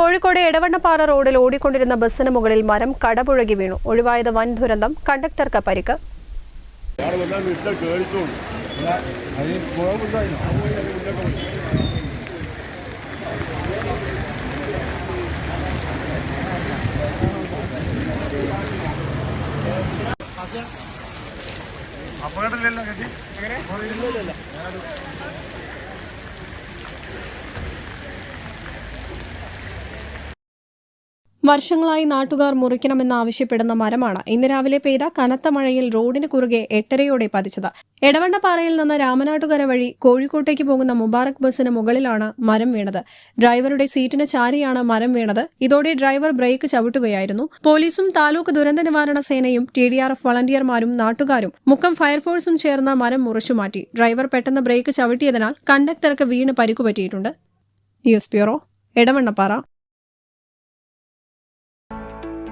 കോഴിക്കോട് എടവണ്ണപ്പാറ റോഡിൽ ഓടിക്കൊണ്ടിരുന്ന ബസ്സിന് മുകളിൽ മരം കടപുഴകി വീണു. ഒഴിവായത് വൻ ദുരന്തം. കണ്ടക്ടർക്ക് പരിക്ക്. അപകടമില്ലല്ലോ കേട്ടി അങ്ങനെ വർഷങ്ങളായി നാട്ടുകാർ മുറിക്കണമെന്നാവശ്യപ്പെടുന്ന മരമാണ് ഇന്ന് രാവിലെ പെയ്ത കനത്ത മഴയിൽ റോഡിന് കുറുകെ എട്ടരയോടെ പതിച്ചത്. എടവണ്ണപ്പാറയിൽ നിന്ന് രാമനാട്ടുകര വഴി കോഴിക്കോട്ടേക്ക് പോകുന്ന മുബാറക് ബസ്സിന് മുകളിലാണ് മരം വീണത്. ഡ്രൈവറുടെ സീറ്റിന് ചാരിയാണ് മരം വീണത്. ഇതോടെ ഡ്രൈവർ ബ്രേക്ക് ചവിട്ടുകയായിരുന്നു. പോലീസും താലൂക്ക് ദുരന്ത നിവാരണ സേനയും ടി ഡി ആർ എഫ് വളണ്ടിയർമാരും നാട്ടുകാരും മുക്കം ഫയർഫോഴ്സും ചേർന്ന മരം മുറിച്ചുമാറ്റി ഡ്രൈവർ പെട്ടെന്ന് ബ്രേക്ക് ചവിട്ടിയതിനാൽ കണ്ടക്ടർക്ക് വീണ് പരിക്കുപറ്റിയിട്ടുണ്ട്. News bureau Edavannappara.